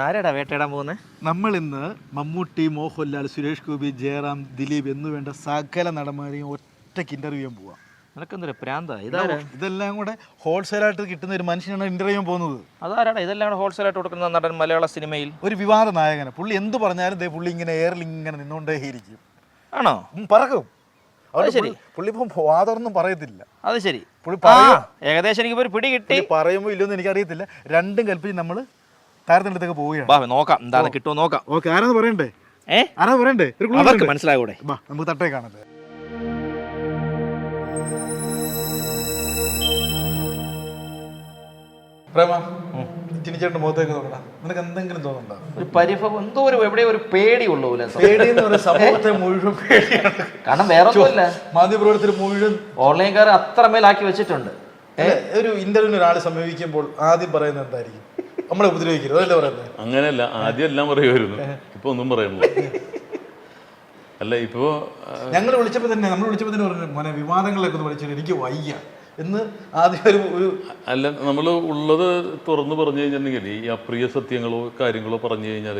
ആരാടാ വേട്ടയിടാൻ പോകുന്നത് നമ്മൾ ഇന്ന് മമ്മൂട്ടി മോഹൻലാൽ സുരേഷ് ഗോപി ജയറാം ദിലീപ് എന്നു വേണ്ട സകല നടന്മാരെയും ഒറ്റയ്ക്ക് ഇന്റർവ്യൂ ചെയ്യാൻ പോവാം. നിനക്കെന്തൊരു പ്രാന്ത? ഇതാരാ? ഇതെല്ലാം കൂടെ ഹോൾസെയിലായിട്ട് കിട്ടുന്ന ഒരു മനുഷ്യനാണ് ഇന്റർവ്യൂ പോകുന്നത്. അതാരാടാ? ഇതെല്ലാം ഹോൾസെയിൽ ആയിട്ട് കൊടുക്കുന്ന നടൻ മലയാള സിനിമയിൽ. ഒരു വിവാദ നായകന്. പുള്ളി എന്ത് പറഞ്ഞാലും ദേ പുള്ളി ഇങ്ങനെ എയറിൽ ഇങ്ങനെ നിന്നുകൊണ്ടേയിരിക്കും ആണോ? പറക്കും. അത് ശരി. പുള്ളി- ഇപ്പം വാതൊന്നും പറയത്തില്ല. അത് ശരി. പുള്ളി ഏകദേശം എനിക്ക് ഒരു പിടി കിട്ടി. പറയുമ്പോൾ ഇല്ലെന്ന് എനിക്കറിയത്തില്ല. രണ്ടും കൽപ്പിച്ച് നമ്മൾ താരത്തിനടുത്തേക്ക് പോവുകയാണ്. വാ നോക്കാം. എന്താണ് കിട്ടുമോ നോക്കാം. ഓക്കെ ആരാന്ന് പറയണ്ടേ? ഏ? ആരാ പറയണ്ടേ? അവർക്ക് മനസ്സിലാകൂടെ നമുക്ക് തട്ടേ കാണട്ടെ നിനക്ക് എന്തെങ്കിലും തോന്നുന്നുണ്ടോ? ഒരു പരിഭവം എന്തോ ഒരു എവിടെയോ ഒരു പേടി ഉള്ളൂ പേടി എന്ന് പറയുന്ന സമൂഹത്തെ മുഴുവൻ പേടിയാണ്. കാരണം വേറെ ഒന്നുമില്ല മാധ്യമപ്രവർത്തകർ മുഴുവൻ ഓൺലൈൻകാർ അത്രമേലാക്കി വെച്ചിട്ടുണ്ട്. ഒരു ഇന്റർവ്യൂവിന് ഒരാൾ സമീപിക്കുമ്പോൾ ആദ്യം പറയുന്നത് എന്തായിരിക്കും? നമ്മളെ ഉപദ്രവിക്കരുത് അതല്ലേ പറയുന്നത്? അങ്ങനെയല്ല ആദ്യം എല്ലാം പറയുമായിരുന്നു. ഇപ്പൊ ഒന്നും പറയുന്നില്ല അല്ല ഇപ്പോ ഞങ്ങൾ വിളിച്ചപ്പോൾ തന്നെ നമ്മൾ വിളിച്ചപ്പോൾ തന്നെ പറഞ്ഞു മോനെ വിവാദങ്ങളൊക്കെ ഒന്ന് വിളിച്ചു എനിക്ക് വയ്യ. എന്ന് ആദ്യം ഒരു ഒരു അല്ല നമ്മൾ ഉള്ളത് തുറന്നു പറഞ്ഞു കഴിഞ്ഞിട്ടുണ്ടെങ്കിൽ ഈ അപ്രിയ സത്യങ്ങളോ കാര്യങ്ങളോ പറഞ്ഞു കഴിഞ്ഞാൽ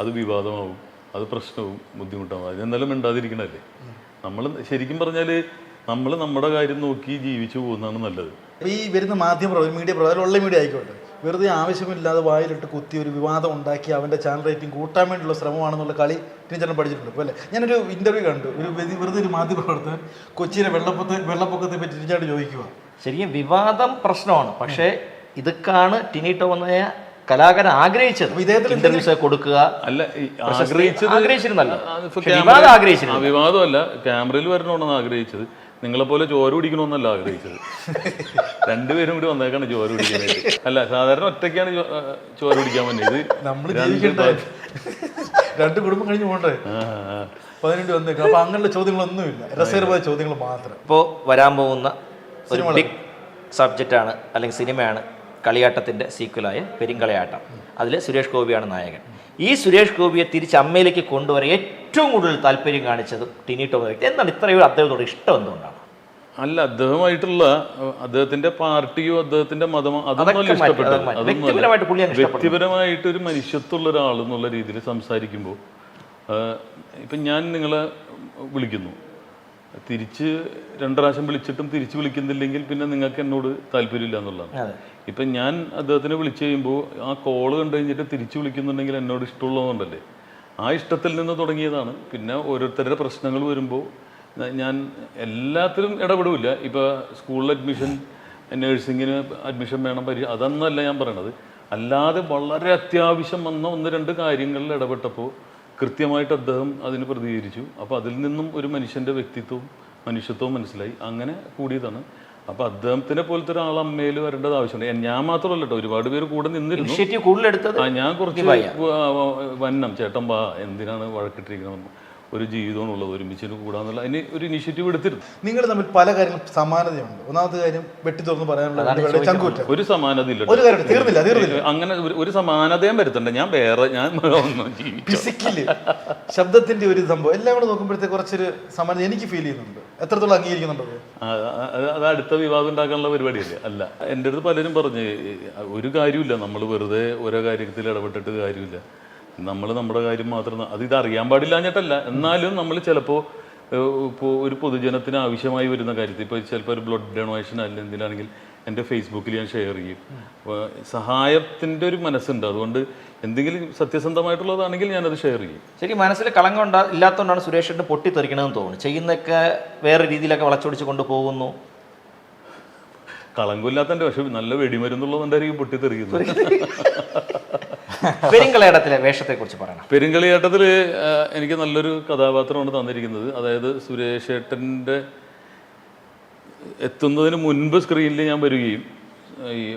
അത് വിവാദമാവും അത് പ്രശ്നവും ബുദ്ധിമുട്ടാവും. അതിനെന്തായാലും മിണ്ടാതിരിക്കണല്ലേ നമ്മൾ ശരിക്കും പറഞ്ഞാൽ നമ്മൾ നമ്മുടെ കാര്യം നോക്കി ജീവിച്ചു പോകുന്നതാണ് നല്ലത്. ഈ വരുന്ന മാധ്യമ പ്രവർത്തകർ മീഡിയ പ്രവർത്തകർ ഉള്ള മീഡിയ ആയിക്കോട്ടെ. വെറുതെ ആവശ്യമില്ലാതെ വായിലിട്ട് കുത്തി ഒരു വിവാദം ഉണ്ടാക്കി അവന്റെ ചാനൽ റേറ്റിംഗ് കൂട്ടാൻ വേണ്ടിയുള്ള ശ്രമമാണെന്നുള്ള കളി ടീച്ചറിനെ പഠിച്ചിട്ടുണ്ട്. ഇപ്പോൾ അല്ലേ? ഞാനൊരു ഇന്റർവ്യൂ കണ്ടു. ഒരു വെറുതെ ഒരു മാധ്യമപ്രവർത്തകൻ കൊച്ചിയിലെ വെള്ളപ്പൊക്ക വെള്ളപ്പൊക്കത്തെ പറ്റി ടീച്ചറായിട്ട് ചോദിക്കുക. ശരിക്കും വിവാദം പ്രശ്നമാണ്. പക്ഷേ ഇതൊക്കെയാണ് ടിനിട്ട് വന്ന കലാകാരൻ ആഗ്രഹിച്ചത്. ഇന്റർവ്യൂസ് കൊടുക്കുക. അല്ല ആഗ്രഹിച്ചത് ആഗ്രഹിച്ചിരുന്നല്ലോ. വിവാദം ആഗ്രഹിച്ചിരുന്നു. വിവാദമല്ല. ക്യാമറയിൽ വരണമെന്നാണ് ആഗ്രഹിച്ചത്. നിങ്ങളെ പോലെ ചോര കുടിക്കണമെന്നല്ല ആഗ്രഹിച്ചത്. രണ്ടുപേരും കൂടി വന്നേക്കാണ് ചോര കുടിക്കാനായിട്ട്. അല്ല സാധാരണ ഒറ്റയ്ക്കാണ് ചോര കുടിക്കാൻ പറ്റിയത് നമ്മൾ രണ്ട് രണ്ട് കുടുംബം കഴിഞ്ഞ് പോകണ്ടേ. പതിനെട്ട് വന്നേക്കും. അപ്പൊ അങ്ങനെയുള്ള ചോദ്യങ്ങളൊന്നുമില്ല. രസകരമായ ചോദ്യങ്ങൾ മാത്രം. ഇപ്പോ വരാൻ പോകുന്ന ഒരു ബിഗ് സബ്ജക്റ്റാണ് അല്ലെങ്കിൽ സിനിമയാണ് കളിയാട്ടത്തിന്റെ സീക്വലായ പെരിങ്കളിയാട്ടം. അതിൽ സുരേഷ് ഗോപിയാണ് നായകൻ. ഈ സുരേഷ് ഗോപിയെ തിരിച്ച് അമ്മയിലേക്ക് കൊണ്ടുവരാൻ ഏറ്റവും കൂടുതൽ താല്പര്യം കാണിച്ചത് ടിനി ടോമ. വ്യക്തി എന്താണ് ഇത്രയും അദ്ദേഹത്തോട് ഇഷ്ടം എന്തുകൊണ്ടാണ്? അല്ല അദ്ദേഹമായിട്ടുള്ള അദ്ദേഹത്തിന്റെ പാർട്ടിയോ അദ്ദേഹത്തിന്റെ മതമോ അതൊന്നും. അതൊന്നും വ്യക്തിപരമായിട്ട് ഒരു മനുഷ്യത്വമുള്ള ഒരാൾ എന്നുള്ള രീതിയിൽ സംസാരിക്കുമ്പോൾ ഇപ്പം ഞാൻ നിങ്ങളെ വിളിക്കുന്നു. തിരിച്ച് രണ്ടു പ്രാവശ്യം വിളിച്ചിട്ടും തിരിച്ച് വിളിക്കുന്നില്ലെങ്കിൽ പിന്നെ നിങ്ങൾക്ക് എന്നോട് താല്പര്യമില്ല എന്നുള്ളതാണ്. ഇപ്പം ഞാൻ അദ്ദേഹത്തിനെ വിളിച്ചു കഴിയുമ്പോൾ ആ കോൾ കണ്ടു കഴിഞ്ഞിട്ട് തിരിച്ച് വിളിക്കുന്നുണ്ടെങ്കിൽ എന്നോട് ഇഷ്ടമുള്ളതുകൊണ്ടല്ലേ? ആ ഇഷ്ടത്തിൽ നിന്ന് തുടങ്ങിയതാണ്. പിന്നെ ഓരോരുത്തരുടെ പ്രശ്നങ്ങൾ വരുമ്പോൾ ഞാൻ എല്ലാത്തിലും ഇടപെടില്ല. ഇപ്പോൾ സ്കൂളിൽ അഡ്മിഷൻ നേഴ്സിങ്ങിന് അഡ്മിഷൻ വേണം പരി അതൊന്നല്ല ഞാൻ പറയണത്. അല്ലാതെ വളരെ അത്യാവശ്യം വന്ന ഒന്ന് രണ്ട് കാര്യങ്ങളിൽ ഇടപെട്ടപ്പോൾ കൃത്യമായിട്ട് അദ്ദേഹം അതിന് പ്രതികരിച്ചു. അപ്പോൾ അതിൽ നിന്നും ഒരു മനുഷ്യന്റെ വ്യക്തിത്വവും മനുഷ്യത്വവും മനസ്സിലായി. അങ്ങനെ കൂടിയതാണ്. അപ്പൊ അദ്ദേഹത്തിനെ പോലത്തെ ഒരാൾ അമ്മയിൽ വരേണ്ടത് ആവശ്യമുണ്ട്. ഞാൻ മാത്രമല്ല കേട്ടോ ഒരുപാട് പേര് കൂടെ നിന്നിരുന്നു. ഞാൻ കുറച്ച് വന്നം ചേട്ടൻ വാ എന്തിനാണ് വഴക്കിട്ടിരിക്കുന്നത് ഒരു ജീവിതം എന്നുള്ളത് ഒരുമിച്ച് കൂടാന്നുള്ള അതിന് ഒരു ഇനിഷ്യേറ്റീവ് എടുത്തിരുന്നു. നിങ്ങൾ തമ്മിൽ പല കാര്യങ്ങളും സമാനതയുണ്ട്. ഒന്നാമത്തെ കാര്യം വെട്ടി തുറന്ന് പറയാനുള്ള ചങ്കൂറ്റ. ഒരു സമാനത ഇല്ല ഒരു കാര്യം തീർന്നില്ല തീർന്നില്ല. അങ്ങനെ ഒരു- സമാനതയും വരുത്തണ്ട. ഞാൻ വേറെ ഞാൻ ഫിസിക്കലി ശബ്ദത്തിന്റെ ഒരു സംഭവം. എല്ലാം കൂടെ നോക്കുമ്പോഴത്തേക്ക് കുറച്ചൊരു സമാനത എനിക്ക് ഫീൽ ചെയ്യുന്നുണ്ട്. എത്രത്തോളം അംഗീകരിക്കുന്നുണ്ടോ അത് അടുത്ത വിവാദം ഉണ്ടാക്കാനുള്ള പരിപാടിയല്ലേ? അല്ല എന്റെ അടുത്ത് പലരും പറഞ്ഞു ഒരു കാര്യമില്ല നമ്മൾ വെറുതെ ഓരോ കാര്യത്തിൽ ഇടപെട്ടിട്ട് കാര്യമില്ല. നമ്മൾ നമ്മുടെ കാര്യം മാത്രം അത് ഇത് അറിയാൻ പാടില്ലാഞ്ഞിട്ടല്ല എന്നാലും നമ്മൾ ചിലപ്പോൾ ഇപ്പോൾ ഒരു പൊതുജനത്തിന് ആവശ്യമായി വരുന്ന കാര്യത്തിൽ ഇപ്പോൾ ചിലപ്പോൾ ഒരു ബ്ലഡ് ഡൊണേഷൻ അല്ല എന്തിനാണെങ്കിൽ എന്റെ ഫേസ്ബുക്കിൽ ഞാൻ ഷെയർ ചെയ്യും. സഹായത്തിന്റെ ഒരു മനസ്സുണ്ട്. അതുകൊണ്ട് എന്തെങ്കിലും സത്യസന്ധമായിട്ടുള്ളതാണെങ്കിൽ ഞാനത് ഷെയർ ചെയ്യും. ശരി മനസ്സിൽ കളങ്കം ഇല്ലാത്തതുകൊണ്ടാണ് സുരേഷിന്റെ പൊട്ടിത്തെറിക്കണമെന്ന് തോന്നുന്നു. ചെയ്യുന്നൊക്കെ വേറെ രീതിയിലൊക്കെ വളച്ചൊടിച്ച് കൊണ്ടുപോകുന്നു. കളങ്കമില്ലാത്തന്റെ പക്ഷെ നല്ല വെടിമരുന്നുള്ളതുകൊണ്ടായിരിക്കും പൊട്ടിത്തെറിയുന്നത്? വേഷത്തെ കുറിച്ച് പറയണം. പെരുങ്കളിയാട്ടത്തിൽ എനിക്ക് നല്ലൊരു കഥാപാത്രമാണ് തന്നിരിക്കുന്നത്. അതായത് സുരേഷ് ഏട്ടന്റെ എത്തുന്നതിന് മുൻപ് സ്ക്രീനിൽ ഞാൻ വരികയും ഈ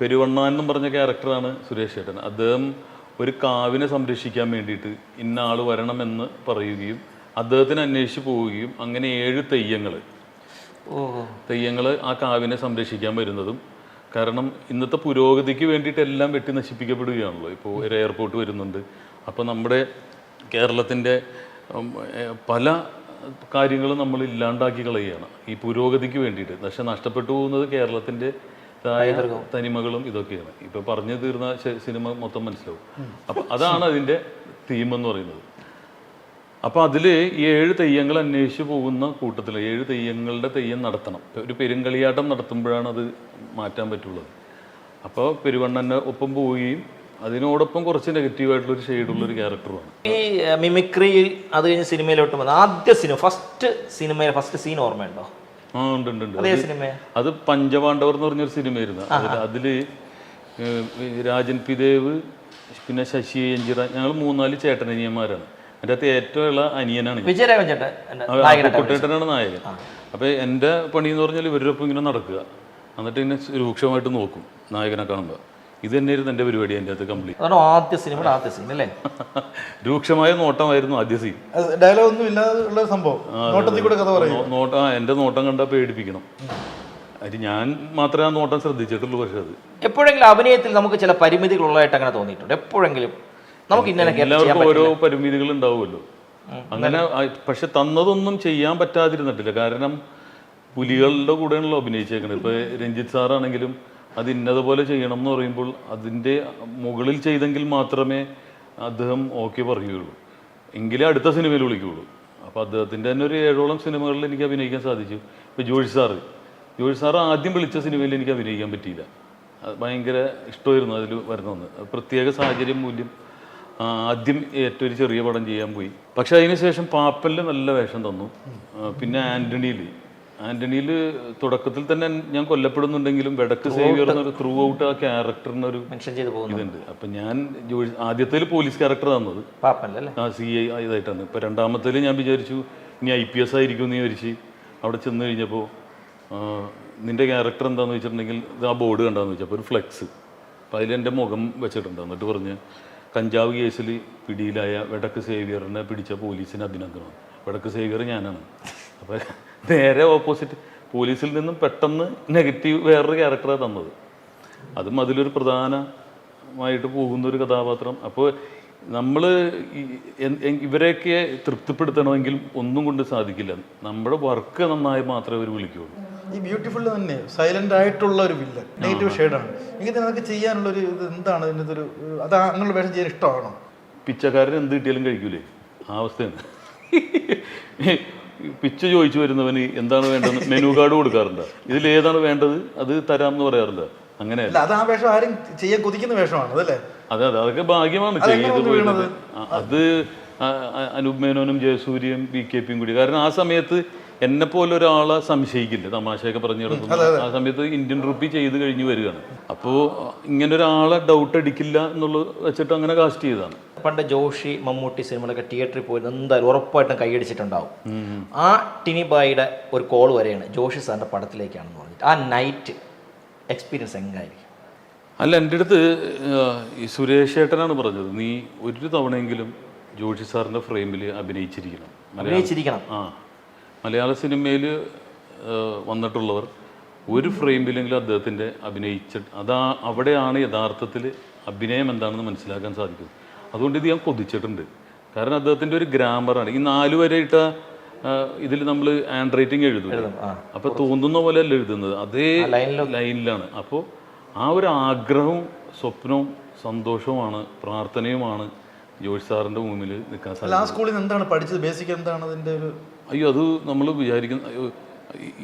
പെരുവണ്ണാൻ എന്നും പറഞ്ഞ ക്യാരക്ടറാണ് സുരേഷ് ഏട്ടൻ അദ്ദേഹം ഒരു കാവിനെ സംരക്ഷിക്കാൻ വേണ്ടിയിട്ട് ഇന്ന ആൾ വരണമെന്ന് പറയുകയും അദ്ദേഹത്തിന് അന്വേഷിച്ച് പോവുകയും അങ്ങനെ ഏഴ് തെയ്യങ്ങൾ തെയ്യങ്ങൾ ആ കാവിനെ സംരക്ഷിക്കാൻ വരുന്നതും കാരണം ഇന്നത്തെ പുരോഗതിക്ക് വേണ്ടിയിട്ട് എല്ലാം വെട്ടി നശിപ്പിക്കപ്പെടുകയാണല്ലോ. ഇപ്പോൾ ഒരു എയർപോർട്ട് വരുന്നുണ്ട്. അപ്പോൾ നമ്മുടെ കേരളത്തിന്റെ പല കാര്യങ്ങളും നമ്മൾ ഇല്ലാണ്ടാക്കി കളയുകയാണ്. ഈ പുരോഗതിക്ക് വേണ്ടിയിട്ട്. പക്ഷെ നഷ്ടപ്പെട്ടു പോകുന്നത് കേരളത്തിന്റെ തനിമകളും ഇതൊക്കെയാണ്. ഇപ്പൊ പറഞ്ഞു തീർന്ന സിനിമ മൊത്തം മനസ്സിലാവും. അപ്പൊ അതാണ് അതിന്റെ തീം എന്ന് പറയുന്നത്. അപ്പൊ അതിൽ ഈ ഏഴ് തെയ്യങ്ങൾ അന്വേഷിച്ച് പോകുന്ന കൂട്ടത്തിൽ ഏഴ് തെയ്യങ്ങളുടെ തെയ്യം നടത്തണം. ഒരു പെരുങ്കളിയാട്ടം നടത്തുമ്പോഴാണ് അത് മാറ്റാൻ പറ്റുള്ളത്. അപ്പോൾ പെരുവണ്ണന്റെ ഒപ്പം പോവുകയും അതിനോടൊപ്പം കുറച്ച് നെഗറ്റീവായിട്ടുള്ള ഒരു ഷെയ്ഡുള്ള ഒരു ക്യാരക്ടറാണ് ഈ മിമിക്രി അത് കഴിഞ്ഞ് സിനിമയിലോട്ട് വന്ന ആദ്യ സിനിമ ഫസ്റ്റ് സിനിമയിലെ ഫസ്റ്റ് സീൻ ഓർമ്മയുണ്ടോ? ആ ഉണ്ട് ഉണ്ട് ഉണ്ട്. അത് പഞ്ചപാണ്ഡവർ എന്ന് പറഞ്ഞൊരു സിനിമയായിരുന്നു അതിൽ അതിൽ രാജൻ രാജൻ പിദേവ് പിന്നെ ശശി എഞ്ചിറ ഞങ്ങൾ മൂന്നാൽ ചേട്ടനനിയന്മാരാണ്. അതിന്റെ അകത്ത് ഏറ്റവും ഉള്ള അനിയനാണ്. വിജയരാഘവൻ ചേട്ടൻ കുട്ടേട്ടനാണ് നായകൻ. അപ്പൊ എന്റെ പണി എന്ന് പറഞ്ഞാൽ ഇവരൊപ്പം ഇങ്ങനെ നടക്കുക. എന്നിട്ട് ഇങ്ങനെ രൂക്ഷമായിട്ട് നോക്കും നായകനെ കാണുമ്പോൾ ഇത് തന്നെയായിരുന്നു എന്റെ പരിപാടി എന്റെ അകത്ത് കംപ്ലീറ്റ് ആദ്യ സിനിമ ആദ്യ സീൻ അല്ലേ? രൂക്ഷമായ നോട്ടമായിരുന്നു ആദ്യ സീൻ ഡയലോഗ് ഒന്നും ഇല്ലാതെ ഉള്ള സംഭവം നോട്ടത്തിൽ കൂടെ കഥ പറയും നോട്ടം ആ, എന്റെ നോട്ടം കണ്ടാൽ പേടിപ്പിക്കണം. അത് ഞാൻ മാത്രമേ ആ നോട്ടം ശ്രദ്ധിച്ചിട്ടുള്ളൂ പക്ഷേ അത്. എപ്പോഴെങ്കിലും അഭിനയത്തിൽ നമുക്ക് ചില പരിമിതികളുള്ളതായിട്ട് അങ്ങനെ തോന്നിയിട്ടുണ്ട്. എപ്പോഴെങ്കിലും നമുക്ക് എല്ലാവർക്കും ഓരോ പരിമിതികൾ ഉണ്ടാവുമല്ലോ. അങ്ങനെ പക്ഷെ തന്നതൊന്നും ചെയ്യാൻ പറ്റാതിരുന്നിട്ടില്ല. കാരണം പുലികളുടെ കൂടെയാണല്ലോ അഭിനയിച്ചേക്കുന്നത് ഇപ്പൊ രഞ്ജിത്ത് സാറാണെങ്കിലും അത് ഇന്നതുപോലെ ചെയ്യണം എന്ന് പറയുമ്പോൾ അതിന്റെ മുകളിൽ ചെയ്തെങ്കിൽ മാത്രമേ അദ്ദേഹം ഓക്കെ പറയുകയുള്ളൂ. എങ്കിലേ അടുത്ത സിനിമയിൽ വിളിക്കുകയുള്ളൂ. അപ്പോൾ അദ്ദേഹത്തിന്റെ തന്നെ ഒരു ഏഴോളം സിനിമകളിൽ എനിക്ക് അഭിനയിക്കാൻ സാധിച്ചു. ഇപ്പോൾ ജോഷി സാറ്. ജോഷി സാറ് ആദ്യം വിളിച്ച സിനിമയിൽ എനിക്ക് അഭിനയിക്കാൻ പറ്റിയില്ല. ഭയങ്കര ഇഷ്ടമായിരുന്നു അതിൽ വരുന്നതെന്ന്. പ്രത്യേക സാഹചര്യം മൂല്യം ആദ്യം ഏറ്റവും ഒരു ചെറിയ പടം ചെയ്യാൻ പോയി. പക്ഷെ അതിനുശേഷം പാപ്പലിൽ നല്ല വേഷം തന്നു. പിന്നെ ആന്റണിയിൽ ആന്റണിയിൽ തുടക്കത്തിൽ തന്നെ ഞാൻ കൊല്ലപ്പെടുന്നുണ്ടെങ്കിലും വെടക്ക് സേവിയർ എന്നൊരു ത്രൂ ഔട്ട് ആ ക്യാരക്ടറിന് ഒരു മെൻഷൻ ചെയ്ത് ഇതുണ്ട്. അപ്പം ഞാൻ ആദ്യത്തിൽ പോലീസ് ക്യാരക്ടർ തന്നത്. ആ സി ഐ ഇതായിട്ടാണ്. ഇപ്പം രണ്ടാമത്തേൽ ഞാൻ വിചാരിച്ചു ഇനി ഐ പി എസ് ആയിരിക്കും എന്ന് വിചാരിച്ച് അവിടെ ചെന്ന് കഴിഞ്ഞപ്പോൾ നിന്റെ ക്യാരക്ടർ എന്താണെന്ന് വെച്ചിട്ടുണ്ടെങ്കിൽ ഇത് ആ ബോർഡ് കണ്ടാന്ന് വെച്ചപ്പോൾ ഒരു ഫ്ലെക്സ് അപ്പോൾ അതിൽ എന്റെ മുഖം വെച്ചിട്ടുണ്ട്. എന്നിട്ട് പറഞ്ഞ് കഞ്ചാവ് കേസിൽ പിടിയിലായ വെടക്ക് സേവിയറിനെ പിടിച്ച പോലീസിന് അഭിനന്ദനം വെടക്ക് സേവിയർ ഞാനാണ്. അപ്പോൾ നേരെ ഓപ്പോസിറ്റ് പോലീസിൽ നിന്നും പെട്ടെന്ന് നെഗറ്റീവ് വേറൊരു ക്യാരക്ടറാണ് തന്നത്. അതും അതിലൊരു പ്രധാനമായിട്ട് പോകുന്ന ഒരു കഥാപാത്രം അപ്പോൾ നമ്മൾ ഇവരെയൊക്കെ തൃപ്തിപ്പെടുത്തണമെങ്കിൽ ഒന്നും കൊണ്ട് സാധിക്കില്ല. നമ്മുടെ വർക്ക് നന്നായി മാത്രമേ അവർ വിളിക്കുകയുള്ളൂ ഈ ബ്യൂട്ടിഫുൾ തന്നെ സൈലന്റ് ആയിട്ടുള്ള ഒരു വില്ലൻ നെഗറ്റീവ് ഷെയ്ഡാണ് എനിക്ക് നിനക്ക് ചെയ്യാനുള്ള ഒരു ഇത് എന്താണ് ഇതിന്റെ ഒരു അത് അങ്ങനെയുള്ള വേഷം ചെയ്യാൻ ഇഷ്ടമാണോ? പിച്ചക്കാരൻ എന്ത് കിട്ടിയാലും കഴിക്കൂലേ? ആ അവസ്ഥയാണ്. പിച്ച ചോദിച്ചു വരുന്നവന് എന്താണ് വേണ്ടത് മെനു കാർഡ് കൊടുക്കാറുണ്ട്? ഇതിൽ ഏതാണ് വേണ്ടത്? അത് തരാം എന്ന് പറയാറുണ്ട്? അങ്ങനെ അല്ല അത് ആ വേഷം ആരും ചെയ്യാൻ കൊതിക്കുന്ന വേഷമാണ് അതല്ലേ? അതെ അതെ അതൊക്കെ ഭാഗ്യമാണ് ചെയ്ത് പോയത് അത് അനൂപ് മേനോനും ജയസൂര്യയും ബി കെ പിയും കൂടി. കാരണം ആ സമയത്ത് എന്നെ പോലെ ഒരാളെ സംശയിക്കില്ല. തമാശയൊക്കെ പറഞ്ഞു കിടക്കുന്നു ആ സമയത്ത് ഇന്ത്യൻ റുപ്പി ചെയ്ത് കഴിഞ്ഞ് വരികയാണ്. അപ്പോൾ ഇങ്ങനെ ഒരാളെ ഡൗട്ട് അടിക്കില്ല എന്നുള്ളത് വെച്ചിട്ട് അങ്ങനെ കാസ്റ്റ് ചെയ്തതാണ്. പണ്ട് ജോഷി മമ്മൂട്ടി സിനിമകളൊക്കെ തിയേറ്ററിൽ പോയി എന്തായാലും ഉറപ്പായിട്ടും കൈയടിച്ചിട്ടുണ്ടാവും. ആ ടിനിബായിയുടെ ഒരു കോൾ വരെയാണ് ജോഷി സാറിന്റെ പടത്തിലേക്കാണെന്ന് പറഞ്ഞിട്ട്. ആ നൈറ്റ് എക്സ്പീരിയൻസ് എങ്ങനെയായിരിക്കും അല്ല എന്റെ അടുത്ത് ഈ സുരേഷ് ഏട്ടനാണ് പറഞ്ഞത്. നീ ഒരു തവണയെങ്കിലും ജോഷി സാറിന്റെ ഫ്രെയിമിൽ അഭിനയിച്ചിരിക്കണം. അഭിനയിച്ചിരിക്കണം. ആ. മലയാള സിനിമയിൽ വന്നിട്ടുള്ളവർ ഒരു ഫ്രെയിമിലെങ്കിലും അദ്ദേഹത്തിന്റെ അഭിനയിച്ച അതാ അവിടെയാണ് യഥാർത്ഥത്തിൽ അഭിനയം എന്താണെന്ന് മനസ്സിലാക്കാൻ സാധിക്കുന്നത്. അതുകൊണ്ട് ഇത് ഞാൻ കൊതിച്ചിട്ടുണ്ട്. കാരണം അദ്ദേഹത്തിന്റെ ഒരു ഗ്രാമറാണ് ഈ നാല് വരെ ഇട്ട ഇതിൽ നമ്മൾ ഹാൻഡ് റൈറ്റിംഗ് എഴുതും. അപ്പോൾ തോന്നുന്ന പോലെ അല്ല എഴുതുന്നത്. അതേ ലൈനിലാണ്. അപ്പോൾ ആ ഒരു ആഗ്രഹവും സ്വപ്നവും സന്തോഷവുമാണ് പ്രാർത്ഥനയുമാണ് ജോഷ് സാറിന്റെ മുമ്പിൽ നിൽക്കാൻ സാധിക്കും അല്ല ആ സ്കൂളിൽ നിന്ന് എന്താണ് പഠിച്ചത്? ബേസിക് എന്താണ് അതിന്റെ ഒരു അയ്യോ അത് നമ്മൾ വിചാരിക്കുന്ന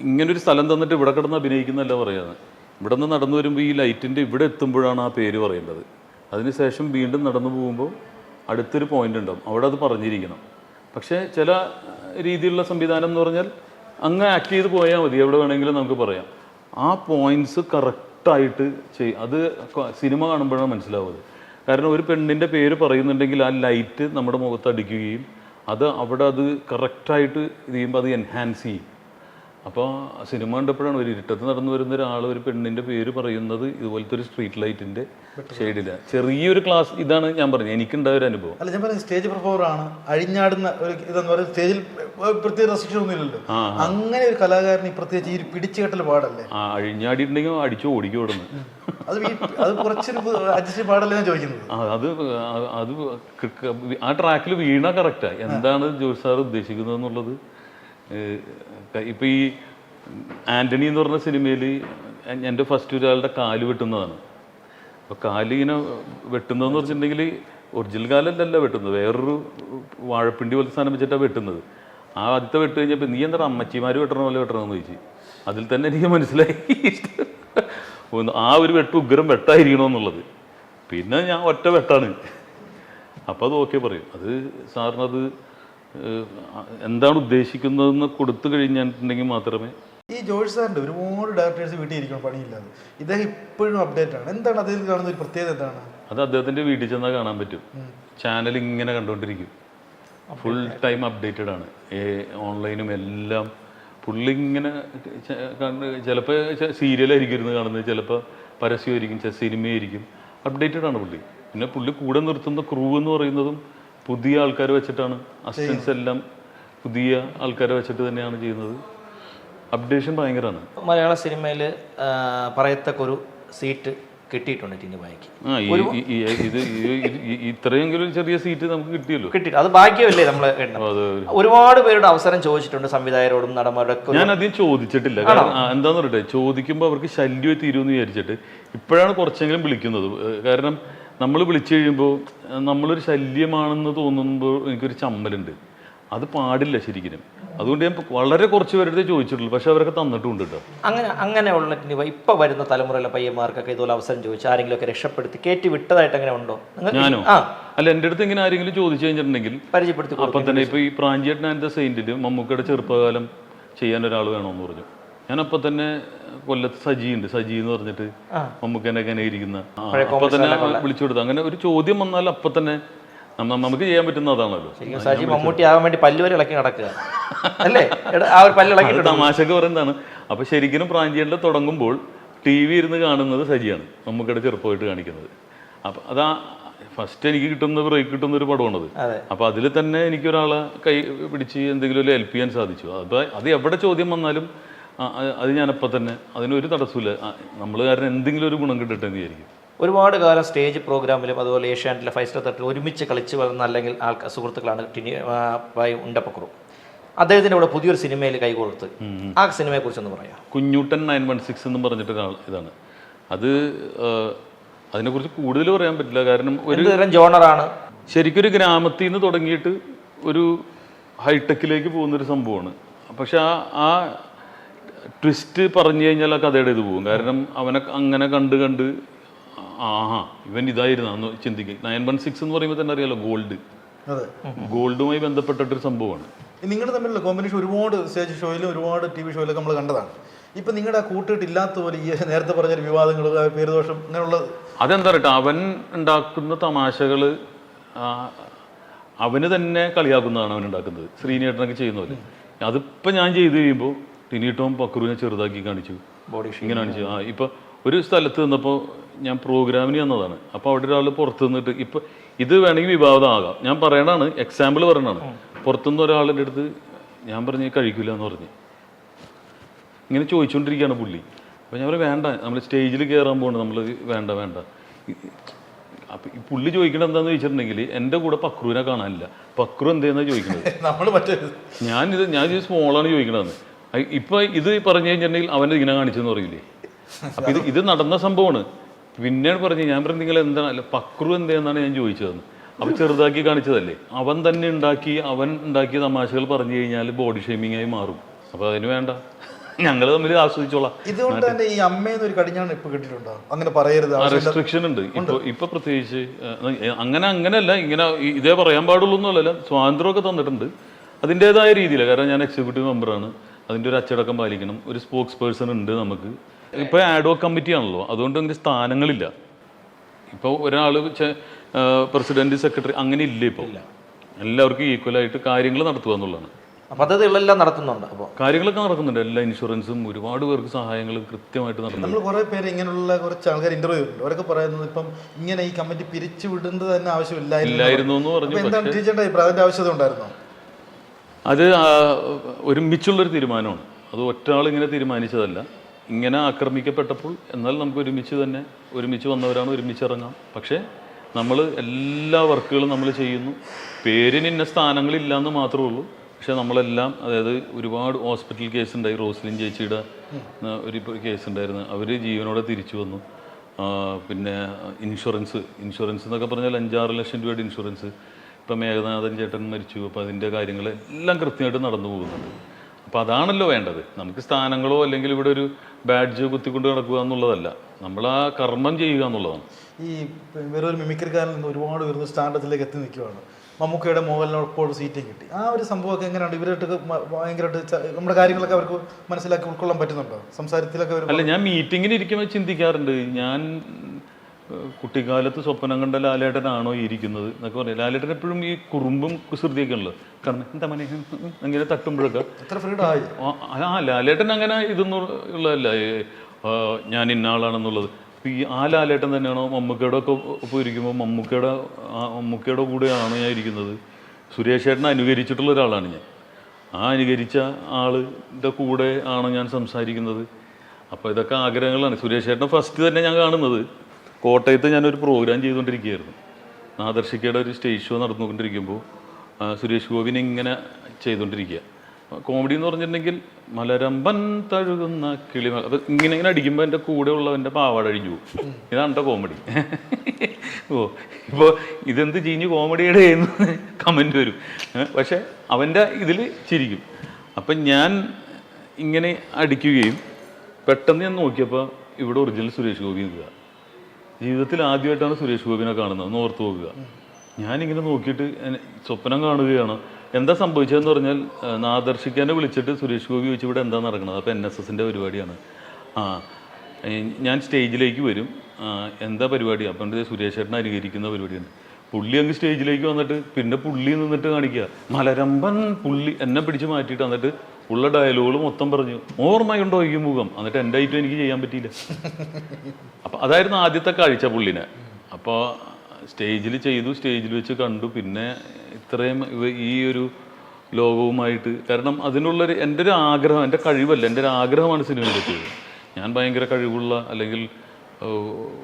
ഇങ്ങനൊരു സ്ഥലം തന്നിട്ട് ഇവിടെ കിടന്ന് അഭിനയിക്കുന്നല്ല പറയാതെ. ഇവിടെ നിന്ന് നടന്നു വരുമ്പോൾ ഈ ലൈറ്റിന്റെ ഇവിടെ എത്തുമ്പോഴാണ് ആ പേര് പറയേണ്ടത്. അതിനുശേഷം വീണ്ടും നടന്നു പോകുമ്പോൾ അടുത്തൊരു പോയിന്റ് ഉണ്ടാവും. അവിടെ അത് പറഞ്ഞിരിക്കണം. പക്ഷേ ചില രീതിയിലുള്ള സംവിധാനം എന്ന് പറഞ്ഞാൽ അങ്ങ് ആക്ട് ചെയ്ത് പോയാൽ മതി. എവിടെ വേണമെങ്കിലും നമുക്ക് പറയാം. ആ പോയിന്റ്സ് കറക്റ്റായിട്ട് ചെയ് അത് സിനിമ കാണുമ്പോഴാണ് മനസ്സിലാവുന്നത്. കാരണം ഒരു പെണ്ണിന്റെ പേര് പറയുന്നുണ്ടെങ്കിൽ ആ ലൈറ്റ് നമ്മുടെ മുഖത്ത് അടിക്കുകയും അത് അവിടെ അത് കറക്റ്റായിട്ട് ഇത് ചെയ്യുമ്പോൾ അത് എൻഹാൻസ് ചെയ്യും. അപ്പോൾ സിനിമ കണ്ടപ്പോഴാണ് ഒരു ഇരുട്ടത്ത് നടന്നു വരുന്ന ഒരാൾ ഒരു പെണ്ണിന്റെ പേര് പറയുന്നത് ഇതുപോലത്തെ ഒരു സ്ട്രീറ്റ് ലൈറ്റിന്റെ ഷെയ്ഡിലാണ് ചെറിയൊരു ക്ലാസ് ഇതാണ് ഞാൻ പറഞ്ഞത്. എനിക്കുണ്ടായ ഒരു അനുഭവം. അല്ല ഞാൻ പറഞ്ഞ സ്റ്റേജ് പെർഫോമർ ആണ്. അഴിഞ്ഞാടുന്ന ഒരു ഇതെന്ന് പറയുന്നത് സ്റ്റേജിൽ പ്രത്യേക റെസ്ട്രിക്ഷൻ ഒന്നും ഇല്ലല്ലോ അങ്ങനെ ഒരു കലാകാരൻ ഈ പ്രത്യേകിച്ച് ഈ പിടിച്ചുകെട്ടൽ പാടല്ലേ? ആ അഴിഞ്ഞാടിയിട്ടുണ്ടെങ്കിൽ അടിച്ചു ഓടിക്കും അത് അത് കുറച്ചൊരു അഡ്ജസ്റ്റ് പാടല്ലേ ഞാൻ ചോദിക്കുന്നത്? ആ, അത് അത് ആ ട്രാക്കിൽ വീണ കറക്റ്റാ എന്താണ് ജോസ് സാർ ഉദ്ദേശിക്കുന്നത് എന്നുള്ളത് ഏഹ്, ക- ഇപ്പൊ ഈ ആന്റണി എന്ന് പറഞ്ഞ സിനിമയിൽ എന്റെ ഫസ്റ്റ് ഒരാളുടെ കാൽ വെട്ടുന്നതാണ്. അപ്പോൾ കാൽ ഇങ്ങനെ വെട്ടുന്നതെന്ന് വെച്ചിട്ടുണ്ടെങ്കിൽ ഒറിജിനൽ കാലല്ലല്ല വെട്ടുന്നത്. വേറൊരു വാഴപ്പിണ്ടി പോലത്തെ സാധനം വെച്ചിട്ടാണ് വെട്ടുന്നത്. ആ ആദ്യത്തെ വെട്ട് കഴിഞ്ഞപ്പോൾ നീ എന്താ അമ്മച്ചിമാര് വെട്ടണ പോലെ വെട്ടണമെന്ന് ചോദിച്ചു. അതിൽ തന്നെ എനിക്ക് മനസ്സിലായി. ആ ഒരു വെട്ട് ഉഗ്രം വെട്ടായിരിക്കണമെന്നുള്ളത് പിന്നെ ഞാൻ ഒറ്റ വെട്ടാണ്. അപ്പോൾ അത് ഓക്കെ പറയും. അത് സാറിനത് എന്താണ് ഉദ്ദേശിക്കുന്നതെന്ന് കൊടുത്തു കഴിഞ്ഞിട്ടുണ്ടെങ്കിൽ മാത്രമേ ഈ ജോർജ് സാറിന്റെ ഒരുപാട് ഡയറക്ടേഴ്സ് വീട്ടിൽ ഇരിക്കണം പണിയില്ലാതെ ഇദ്ദേഹം ഇപ്പോഴും അപ്ഡേറ്റ് ആണ്. എന്താണ് അതിൽ കാണുന്ന ഒരു പ്രത്യേകത എന്താണ്? അത് അദ്ദേഹത്തിന്റെ വീട്ടിൽ ചെന്നാൽ കാണാൻ പറ്റും. ചാനൽ ഇങ്ങനെ കണ്ടുകൊണ്ടിരിക്കും. ഫുൾ ടൈം അപ്ഡേറ്റഡ് ആണ്. ഓൺലൈനും എല്ലാം പുള്ളി ഇങ്ങനെ കണ്ട് ചിലപ്പോൾ സീരിയലായിരിക്കും ഇരുന്ന് കാണുന്നത്. ചിലപ്പോൾ പരസ്യമായിരിക്കും ചില സിനിമയായിരിക്കും അപ്ഡേറ്റഡ് ആണ് പുള്ളി. പിന്നെ പുള്ളി കൂടെ നിർത്തുന്ന ക്രൂ എന്ന് പറയുന്നതും പുതിയ ആൾക്കാർ വെച്ചിട്ടാണ്. അസിസ്റ്റൻസ് എല്ലാം പുതിയ ആൾക്കാരെ വെച്ചിട്ട് തന്നെയാണ് ചെയ്യുന്നത്. അപ്ഡേഷൻ ഭയങ്കരമാണ് മലയാള സിനിമയിൽ പറയത്തക്ക ഒരു സീറ്റ് കിട്ടിയിട്ടുണ്ട് ടിനി ബായിക്ക് ഇത് ഇത്രയെങ്കിലും ചെറിയ സീറ്റ് നമുക്ക് കിട്ടിയല്ലോ. കിട്ടി. അത് ഭാഗ്യമല്ലേ നമ്മൾ ഒരുപാട് പേരുടെ അവസരം ചോദിച്ചിട്ടുണ്ട് സംവിധായകരോടും നടന്മാരോടൊക്കെ. ഞാൻ അധികം ചോദിച്ചിട്ടില്ല. എന്താന്ന് പറയട്ടെ? ചോദിക്കുമ്പോൾ അവർക്ക് ശല്യമായി തീരുമെന്ന് വിചാരിച്ചിട്ട് ഇപ്പോഴാണ് കുറച്ചെങ്കിലും വിളിക്കുന്നത്. കാരണം നമ്മൾ വിളിച്ചു കഴിയുമ്പോൾ നമ്മളൊരു ശല്യമാണെന്ന് തോന്നുമ്പോൾ എനിക്കൊരു ചമ്മലുണ്ട്. അത് പാടില്ല ശരിക്കും അതുകൊണ്ട് ഞാൻ വളരെ കുറച്ച് പേരുടെ ചോദിച്ചിട്ടുള്ളൂ. പക്ഷെ അവരൊക്കെ തന്നിട്ടുണ്ട് കേട്ടോ. അങ്ങനെ അങ്ങനെയുള്ള ഇപ്പൊ വരുന്ന തലമുറയിലെ പയ്യന്മാർക്കൊക്കെ ഇതുപോലെ അവസരം ചോദിച്ച് ആരെങ്കിലും ഒക്കെ രക്ഷപ്പെടുത്തി കയറ്റി വിട്ടതായിട്ട് അങ്ങനെ ഉണ്ടോ? ഞാനോ? അല്ല എന്റെ അടുത്ത് ഇങ്ങനെ ആരെങ്കിലും ചോദിച്ചു കഴിഞ്ഞിട്ടുണ്ടെങ്കിൽ പരിചയപ്പെടുത്തി അപ്പൊ തന്നെ ഇപ്പൊ ഈ പ്രാഞ്ചിയേട്ടൻ ആൻഡ് ദ മമ്മൂക്കയുടെ ചെറുപ്പകാലം ചെയ്യാൻ ഒരാൾ വേണമെന്ന് പറഞ്ഞു. ഞാനപ്പോൾ തന്നെ കൊല്ലത്ത് സജി ഉണ്ട് സജി എന്ന് പറഞ്ഞിട്ട് മമ്മൂക്കനെ അങ്ങനെ ഇരിക്കുന്ന അപ്പൊ തന്നെ വിളിച്ചു കൊടുത്തു. അങ്ങനെ ഒരു ചോദ്യം വന്നാൽ അപ്പൊ തന്നെ നമുക്ക് ചെയ്യാൻ പറ്റുന്ന അതാണല്ലോ. സജി മമ്മൂട്ടി ആവാൻ വേണ്ടി പല്ല് വരെ ഇളക്കി നടക്കുക. അല്ലേ? ആ ഒരു പല്ല് ഇളക്കി തമാശക്ക് പറയുന്നതാണ്. അപ്പൊ ശരിക്കും പ്രാഞ്ചിയുടെ തുടങ്ങുമ്പോൾ ടി വി ഇരുന്ന് കാണുന്നത് സജിയാണ്. മമ്മൂക്കയുടെ ചെറുപ്പമായിട്ട് കാണിക്കുന്നത്. അപ്പൊ അതാ ഫസ്റ്റ് എനിക്ക് കിട്ടുന്ന ബ്രേക്ക് കിട്ടുന്ന ഒരു പടമാണത്. അപ്പൊ അതിൽ തന്നെ എനിക്ക് ഒരാളെ കൈ പിടിച്ച് എന്തെങ്കിലും ഒരു ഹെൽപ്പ് ചെയ്യാൻ സാധിച്ചു. അപ്പൊ അത് എവിടെ ചോദ്യം വന്നാലും അത് ഞാൻ ഞാനപ്പോൾ തന്നെ അതിനൊരു തടസ്സമില്ല നമ്മൾ കാരണം എന്തെങ്കിലും ഒരു ഗുണം കിട്ടട്ടെ എന്ന് വിചാരിക്കും ഒരുപാട് കാലം സ്റ്റേജ് പ്രോഗ്രാമിലും അതുപോലെ ഏഷ്യാനെറ്റിലെ ഫൈവ് സ്റ്റാർ തട്ടിൽ ഒരുമിച്ച് കളിച്ച് വളർന്ന അല്ലെങ്കിൽ ആൾക്കാർ സുഹൃത്തുക്കളാണ് ടിനി ഉണ്ടപ്പക്കുറു. അദ്ദേഹത്തിന്റെ കൂടെ പുതിയൊരു സിനിമയിൽ കൈകൊടുത്ത് ആ സിനിമയെ കുറിച്ചൊന്ന് പറയാം. കുഞ്ഞൂട്ടൻ നയൻ വൺ സിക്സ് എന്ന് പറഞ്ഞിട്ട് ഒരാൾ ഇതാണ്. അത് അതിനെക്കുറിച്ച് കൂടുതൽ പറയാൻ പറ്റില്ല. കാരണം ഒരു തരം ജോണറാണ്? ശരിക്കും ഒരു ഗ്രാമത്തിൽ നിന്ന് തുടങ്ങിയിട്ട് ഒരു ഹൈടെക്കിലേക്ക് പോകുന്നൊരു സംഭവമാണ്. പക്ഷെ ആ ആ ട്വിസ്റ്റ് പറഞ്ഞു കഴിഞ്ഞാൽ ആ കഥയുടെ ഇത് പോകും? കാരണം അവനെ അങ്ങനെ കണ്ട് കണ്ട് ആഹാ ഇവൻ ഇതായിരുന്നു. അന്ന് ചിന്തിക്കും. നയൻ വൺ സിക്സ് എന്ന് പറയുമ്പോൾ തന്നെ അറിയാലോ ഗോൾഡ്. ഗോൾഡുമായി ബന്ധപ്പെട്ടിട്ടൊരു സംഭവമാണ്. നിങ്ങൾ തമ്മിലുള്ള കോമ്പിനേഷൻ ഒരുപാട് സ്റ്റേജ് ഷോയിലും ഒരുപാട് ടി വി ഷോയിലൊക്കെ നമ്മൾ കണ്ടതാണ്. ഇപ്പൊ നിങ്ങളുടെ ആ ഇല്ലാത്ത പോലെ ഈ നേരത്തെ പറഞ്ഞ വിവാദങ്ങൾ പേരുദോഷം അങ്ങനെയുള്ള അതെന്താ പറയട്ടെ അവൻ ഉണ്ടാക്കുന്ന തമാശകൾ അവന് തന്നെ കളിയാക്കുന്നതാണ് അവൻ ഉണ്ടാക്കുന്നത്. ശ്രീനേട്ടനൊക്കെ ചെയ്യുന്ന പോലെ. അതിപ്പോൾ ഞാൻ ചെയ്ത് കഴിയുമ്പോൾ ടിനീട്ടവും പക്രുവിനെ ചെറുതാക്കി കാണിച്ചു. ബോഡി ഇങ്ങനെ കാണിച്ചു. ആ ഇപ്പം ഒരു സ്ഥലത്ത് നിന്നപ്പോൾ ഞാൻ പ്രോഗ്രാമിന് വന്നതാണ് അപ്പോൾ അവിടെ ഒരാൾ പുറത്തു നിന്നിട്ട് ഇപ്പം ഇത് വേണമെങ്കിൽ വിവാദമാകാം. ഞാൻ പറയണതാണ് എക്സാമ്പിൾ പറയണതാണ്. പുറത്തുനിന്ന് ഒരാളുടെ അടുത്ത് ഞാൻ പറഞ്ഞ് കഴിക്കില്ല എന്ന് പറഞ്ഞു. ഇങ്ങനെ ചോദിച്ചുകൊണ്ടിരിക്കുകയാണ് പുള്ളി. അപ്പോൾ ഞാൻ പറയും വേണ്ട നമ്മൾ സ്റ്റേജിൽ കയറാൻ പോകണം നമ്മൾ വേണ്ട വേണ്ട. അപ്പം ഈ പുള്ളി ചോദിക്കണത് എന്താണെന്ന് ചോദിച്ചിട്ടുണ്ടെങ്കിൽ എന്റെ കൂടെ പക്രുവിനെ കാണാനില്ല. പക്രു എന്തേന്നാണ് ചോദിക്കുന്നത് നമ്മൾ മറ്റേ ഞാനിത് ഞാൻ സ്മോളാണ് ചോദിക്കണതെന്ന് ഇപ്പൊ ഇത് പറഞ്ഞു കഴിഞ്ഞിട്ടുണ്ടെങ്കിൽ അവനെ ഇങ്ങനെ കാണിച്ചെന്ന് പറയില്ലേ അപ്പൊ ഇത് ഇത് നടന്ന സംഭവമാണ്. പിന്നെ പറഞ്ഞു ഞാൻ പറഞ്ഞു നിങ്ങൾ എന്താണ് അല്ല പക്രു എന്തെന്നാണ് ഞാൻ ചോദിച്ചതെന്ന്. അപ്പൊ ചെറുതാക്കി കാണിച്ചതല്ലേ? അവൻ തന്നെ ഉണ്ടാക്കി അവൻ ഉണ്ടാക്കിയ തമാശകൾ പറഞ്ഞു കഴിഞ്ഞാൽ ബോഡി ഷേമിംഗ് ആയി മാറും. അപ്പൊ അതിന് വേണ്ട. ഞങ്ങൾ തമ്മിൽ ആസ്വദിച്ചോളാം. ഇതുകൊണ്ട് തന്നെ ഈ അമ്മയെന്ന് ഒരു കടിഞ്ഞാണ് ഇപ്പൊ കിട്ടിയിട്ടുണ്ടോ? അങ്ങനെ പറയരുത്. റെസ്ട്രിക്ഷൻ ഉണ്ട്. ഇപ്പൊ ഇപ്പൊ പ്രത്യേകിച്ച് അങ്ങനെ അങ്ങനെയല്ല. ഇങ്ങനെ ഇതേ പറയാൻ പാടുള്ളൂ എന്നല്ല. സ്വാതന്ത്ര്യമൊക്കെ തന്നിട്ടുണ്ട്. അതിന്റെതായ രീതിയിലാണ് കാരണം ഞാൻ എക്സിക്യൂട്ടീവ് മെമ്പറാണ് അതിന്റെ ഒരു അച്ചടക്കം പാലിക്കണം. ഒരു സ്പോക്സ് പേഴ്സൺ ഉണ്ട് നമുക്ക്. ഇപ്പോൾ ആഡോ കമ്മിറ്റി ആണല്ലോ. അതുകൊണ്ട് അങ്ങനെ സ്ഥാനങ്ങളില്ല. ഇപ്പോൾ ഒരാൾ പ്രസിഡന്റ് സെക്രട്ടറി അങ്ങനെ ഇല്ല ഇപ്പോൾ എല്ലാവർക്കും ഈക്വലായിട്ട് കാര്യങ്ങൾ നടത്തുക എന്നുള്ളതാണ്. പദ്ധതികളെല്ലാം നടത്തുന്നുണ്ട് അപ്പോൾ കാര്യങ്ങളൊക്കെ നടക്കുന്നുണ്ട്. എല്ലാ ഇൻഷുറൻസും ഒരുപാട് പേർക്ക് സഹായങ്ങൾ കൃത്യമായിട്ട് നടക്കുന്നുണ്ട്. നമ്മൾ കുറേ പേര് ഇങ്ങനെയുള്ള കുറച്ച് ആൾക്കാർ ഇന്റർവ്യൂ ഉണ്ട്. അവരൊക്കെ പറയുന്നത് ഇപ്പം ഇങ്ങനെ ഈ കമ്മിറ്റി പിരിച്ചു വിടേണ്ടത് തന്നെ ആവശ്യമില്ലായിരുന്നു. ഇല്ലായിരുന്നു എന്ന് പറഞ്ഞു. എന്താണ് ടീച്ചറിന്റെ അഭിപ്രായം? അതിന്റെ ആവശ്യത ഉണ്ടായിരുന്നോ? അത് ഒരുമിച്ചുള്ളൊരു തീരുമാനമാണ്. അത് ഒറ്റയാൾ ഇങ്ങനെ തീരുമാനിച്ചതല്ല. ഇങ്ങനെ ആക്രമിക്കപ്പെട്ടപ്പോൾ എന്നാൽ നമുക്ക് ഒരുമിച്ച് തന്നെ ഒരുമിച്ച് വന്നവരാണ് ഒരുമിച്ച് ഇറങ്ങാം. പക്ഷേ നമ്മൾ എല്ലാ വർക്കുകളും നമ്മൾ ചെയ്യുന്നു. പേരിന് ഇന്ന സ്ഥാനങ്ങളില്ല എന്ന് മാത്രമേ ഉള്ളൂ. പക്ഷെ നമ്മളെല്ലാം അതായത് ഒരുപാട് ഹോസ്പിറ്റൽ കേസ് ഉണ്ടായി റോസ്ലിൻ ചേച്ചിയുടെ ഒരു കേസ് ഉണ്ടായിരുന്നു അവർ ജീവനോടെ തിരിച്ചു വന്നു. പിന്നെ ഇൻഷുറൻസ് ഇൻഷുറൻസ് എന്നൊക്കെ പറഞ്ഞാൽ അഞ്ചാറ് ലക്ഷം രൂപയുടെ ഇൻഷുറൻസ്. ഇപ്പം മേഘനാഥൻ ചേട്ടൻ മരിച്ചു. അപ്പോൾ അതിന്റെ കാര്യങ്ങൾ എല്ലാം കൃത്യമായിട്ട് നടന്നു പോകുന്നുണ്ട്. അപ്പോൾ അതാണല്ലോ വേണ്ടത്. നമുക്ക് സ്ഥാനങ്ങളോ അല്ലെങ്കിൽ ഇവിടെ ഒരു ബാഡ്ജ് കുത്തിക്കൊണ്ട് നടക്കുക എന്നുള്ളതല്ല. നമ്മൾ ആ കർമ്മം ചെയ്യുക എന്നുള്ളതാണ്. ഈ വേറൊരു ഒരു മിമിക്രിക്കാരിൽ നിന്ന് ഒരുപാട് ഉയർന്ന സ്റ്റാൻഡേർഡിലേക്ക് എത്തി നിൽക്കുകയാണ്. മമ്മൂക്കയുടെ മോഹൻലാൽ സീറ്റും കിട്ടി. ആ ഒരു സംഭവമൊക്കെ എങ്ങനെയാണ് ഇവരായിട്ട് ഭയങ്കരമായിട്ട് നമ്മുടെ കാര്യങ്ങളൊക്കെ അവർക്ക് മനസ്സിലാക്കി ഉൾക്കൊള്ളാൻ പറ്റുന്നുണ്ടോ? സംസാരത്തിലൊക്കെ അല്ല ഞാൻ മീറ്റിങ്ങിന് ഇരിക്കുമ്പോൾ ചിന്തിക്കാറുണ്ട്. ഞാൻ കുട്ടിക്കാലത്ത് സ്വപ്നം കണ്ട ലാലേട്ടനാണോ ഇരിക്കുന്നത് എന്നൊക്കെ പറയാം ലാലേട്ടൻ എപ്പോഴും ഈ കുറുമ്പും കുസൃതിയൊക്കെ ഉള്ളത് കാരണം എന്താ മനെ? അങ്ങനെ തട്ടുമ്പോഴൊക്കെ. ആ, ലാലേട്ടൻ അങ്ങനെ ഇതൊന്നും ഉള്ളതല്ല. ഞാൻ ഇന്ന ആളാണെന്നുള്ളത്. ഈ ആ ലാലേട്ടൻ തന്നെയാണോ മമ്മൂക്കയുടെ ഒക്കെ ഒപ്പം ഇരിക്കുമ്പോൾ മമ്മൂക്കയുടെ മമ്മൂക്കയുടെ കൂടെയാണ് ഞാൻ ഇരിക്കുന്നത്. സുരേഷ് ചേട്ടനെ അനുകരിച്ചിട്ടുള്ള ഒരാളാണ് ഞാൻ. ആ അനുകരിച്ച ആളിന്റെ കൂടെ ആണ് ഞാൻ സംസാരിക്കുന്നത്. അപ്പോൾ ഇതൊക്കെ ആഗ്രഹങ്ങളാണ്. സുരേഷ് ചേട്ടനെ ഫസ്റ്റ് തന്നെ ഞാൻ കാണുന്നത്. കോട്ടയത്ത് ഞാനൊരു പ്രോഗ്രാം ചെയ്തുകൊണ്ടിരിക്കുകയായിരുന്നു. നാദർശിക്കയുടെ ഒരു സ്റ്റേജ് ഷോ നടന്നുകൊണ്ടിരിക്കുമ്പോൾ സുരേഷ് ഗോപിനെ ഇങ്ങനെ ചെയ്തുകൊണ്ടിരിക്കുക. കോമഡി എന്ന് പറഞ്ഞിട്ടുണ്ടെങ്കിൽ മലരമ്പൻ തഴുകുന്ന കിളിമ അത് ഇങ്ങനെ ഇങ്ങനെ അടിക്കുമ്പോൾ എന്റെ കൂടെ ഉള്ളവന്റെ പാവാട അഴിഞ്ഞു പോകും. ഇതാണ് എന്റെ കോമഡി ഓ ഇപ്പോൾ ഇതെന്ത് ചീഞ്ഞ് കോമഡിയുടെ എന്ന് കമന്റ് വരും. പക്ഷേ അവന്റെ ഇതിൽ ചിരിക്കും. അപ്പം ഞാൻ ഇങ്ങനെ അടിക്കുകയും പെട്ടെന്ന് ഞാൻ നോക്കിയപ്പോൾ ഇവിടെ ഒറിജിനൽ സുരേഷ് ഗോപി നിൽക്കുക. ജീവിതത്തിൽ ആദ്യമായിട്ടാണ് സുരേഷ് ഗോപിനെ കാണുന്നത്. ഒന്ന് ഓർത്ത് നോക്കുക. ഞാനിങ്ങനെ നോക്കിയിട്ട് സ്വപ്നം കാണുകയാണ്. എന്താ സംഭവിച്ചതെന്ന് പറഞ്ഞാൽ നാദർശിക്കാനെ വിളിച്ചിട്ട് സുരേഷ് ഗോപി ചോദിച്ചു ഇവിടെ എന്താ നടക്കുന്നത് അപ്പോൾ എൻ എസ് എസിന്റെ പരിപാടിയാണ്. ആ ഞാൻ സ്റ്റേജിലേക്ക് വരും. എന്താ പരിപാടി? അപ്പം സുരേഷ് ചേട്ടനെ അനുകരിക്കുന്ന പരിപാടിയാണ് പുള്ളി അങ്ങ് സ്റ്റേജിലേക്ക് വന്നിട്ട് പിന്നെ പുള്ളി നിന്നിട്ട് കാണിക്കുക. മലരമ്പൻ പുള്ളി എന്നെ പിടിച്ച് മാറ്റിയിട്ട് എന്നിട്ട് ഉള്ള ഡയലോഗുകൾ മൊത്തം പറഞ്ഞു. ഓർമ്മയുണ്ടോ ഈ മുഖം? എന്നിട്ട് എന്റെ ഐറ്റം എനിക്ക് ചെയ്യാൻ പറ്റിയില്ല. അപ്പോൾ അതായിരുന്നു ആദ്യത്തെ കാഴ്ച പുള്ളിനെ. അപ്പോൾ സ്റ്റേജിൽ ചെയ്തു സ്റ്റേജിൽ വെച്ച് കണ്ടു. പിന്നെ ഇത്രയും ഈ ഒരു ലോകവുമായിട്ട് കാരണം അതിനുള്ളൊരു എന്റെ ഒരു ആഗ്രഹം എന്റെ കഴിവല്ല എന്റെ ഒരു ആഗ്രഹമാണ് സിനിമയിലെത്തിയത് ഞാൻ ഭയങ്കര കഴിവുള്ള അല്ലെങ്കിൽ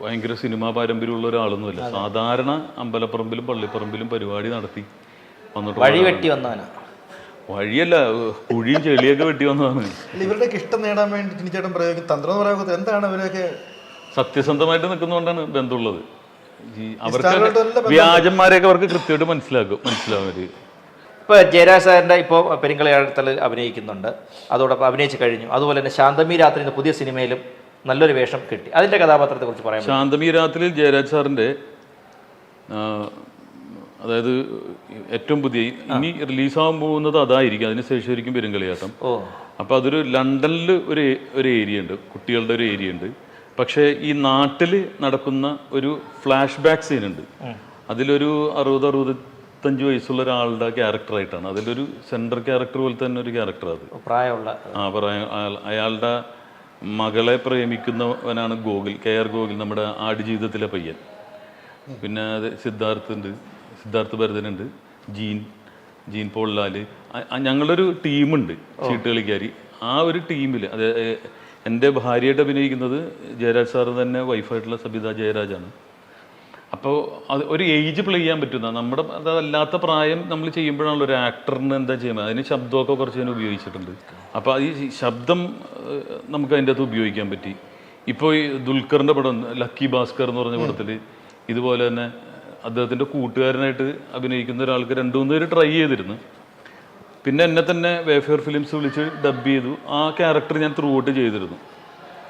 ഭയങ്കര സിനിമാ പാരമ്പര്യമുള്ള ഒരാളൊന്നുമില്ല. സാധാരണ അമ്പലപ്പറമ്പിലും പള്ളിപ്പറമ്പിലും പരിപാടി നടത്തി വന്നിട്ട് വഴി വെട്ടി വന്നവനാ. വഴിയല്ല കുഴിയും ചെളിയൊക്കെ വെട്ടി വന്നതാണ്. ഇവരുടെ ഇവരുടെയൊക്കെ ഇഷ്ടം നേടാൻ വേണ്ടി ചേട്ടൻ പ്രയോഗിക്കും. തന്ത്രം എന്ന് പറയാൻ എന്താണ് ഇവരൊക്കെ സത്യസന്ധമായിട്ട് നിൽക്കുന്നതുകൊണ്ടാണ് ബന്ധമുള്ളത്. അവർക്ക് വ്യാജന്മാരെയൊക്കെ അവർക്ക് കൃത്യമായിട്ട് മനസ്സിലാക്കും മനസ്സിലാവും അവർ. ഇപ്പോൾ ജയരാജ് സാറിന്റെ ഇപ്പോൾ പെരിങ്കളിയാടത്തിൽ അഭിനയിക്കുന്നുണ്ട്. അതോടൊപ്പം അഭിനയിച്ച് കഴിഞ്ഞു. അതുപോലെ തന്നെ ശാന്തമി രാത്രി എന്ന പുതിയ സിനിമയിലും നല്ലൊരു വേഷം കിട്ടി. അതിന്റെ കഥാപാത്രത്തെ കുറിച്ച് പറയാം ശാന്തമി രാത്രിയിൽ ജയരാജ് സാറിന്റെ അതായത് ഏറ്റവും പുതിയ. ഇനി റിലീസാകാൻ പോകുന്നത് അതായിരിക്കും. അതിനുശേഷം ആയിരിക്കും പെരുങ്കളിയാട്ടം. അപ്പോൾ അതൊരു ലണ്ടനിൽ ഒരു ഒരു ഏരിയ ഉണ്ട്. കുട്ടികളുടെ ഒരു ഏരിയ ഉണ്ട്. പക്ഷേ ഈ നാട്ടിൽ നടക്കുന്ന ഒരു ഫ്ലാഷ് ബാക്ക് സീനുണ്ട് അതിലൊരു അറുപത് അറുപത്തഞ്ച് വയസ്സുള്ള ഒരാളുടെ ക്യാരക്ടറായിട്ടാണ്. അതിലൊരു സെൻട്രൽ ക്യാരക്ടർ പോലെ തന്നെ ഒരു ക്യാരക്ടർ അത്. പ്രായമുള്ള. ആ പ്രായം അയാളുടെ മകളെ പ്രേമിക്കുന്നവനാണ് ഗോകുൽ കെ ആർ ഗോകുൽ നമ്മുടെ ആടുജീവിതത്തിലെ പയ്യൻ. പിന്നെ അത് സിദ്ധാർത്ഥ് ഉണ്ട് സിദ്ധാർത്ഥ് ഭരതനുണ്ട് ജീൻ ജീൻ പോൾലാൽ ഞങ്ങളൊരു ടീമുണ്ട് ചീട്ട് കളിക്കാരി. ആ ഒരു ടീമിൽ അത് എന്റെ ഭാര്യയായിട്ട് അഭിനയിക്കുന്നത് ജയരാജ് സാറ് തന്നെ വൈഫായിട്ടുള്ള സബിത ജയരാജാണ്. അപ്പോൾ അത് ഒരു ഏജ് പ്ലേ ചെയ്യാൻ പറ്റുന്ന നമ്മുടെ അതല്ലാത്ത പ്രായം നമ്മൾ ചെയ്യുമ്പോഴാണല്ലോ ഒരു ആക്ടറിന് എന്താ ചെയ്യുന്നത്? അതിന് ശബ്ദമൊക്കെ കുറച്ച് ഞാൻ ഉപയോഗിച്ചിട്ടുണ്ട്. അപ്പോൾ ഈ ശബ്ദം നമുക്ക് അതിന്റെ അകത്ത് ഉപയോഗിക്കാൻ പറ്റി. ഇപ്പോൾ ഈ ദുൽഖറിന്റെ പടം ലക്കി ഭാസ്കർ എന്ന് പറഞ്ഞ പടത്തിൽ ഇതുപോലെ തന്നെ അദ്ദേഹത്തിന്റെ കൂട്ടുകാരനായിട്ട് അഭിനയിക്കുന്ന ഒരാൾക്ക് രണ്ടു മൂന്ന് പേര് ട്രൈ ചെയ്തിരുന്നു. പിന്നെ എന്നെ തന്നെ വേഫെയർ ഫിലിംസ് വിളിച്ച് ഡബ് ചെയ്തു. ആ ക്യാരക്ടർ ഞാൻ ത്രൂ ഔട്ട് ചെയ്തിരുന്നു.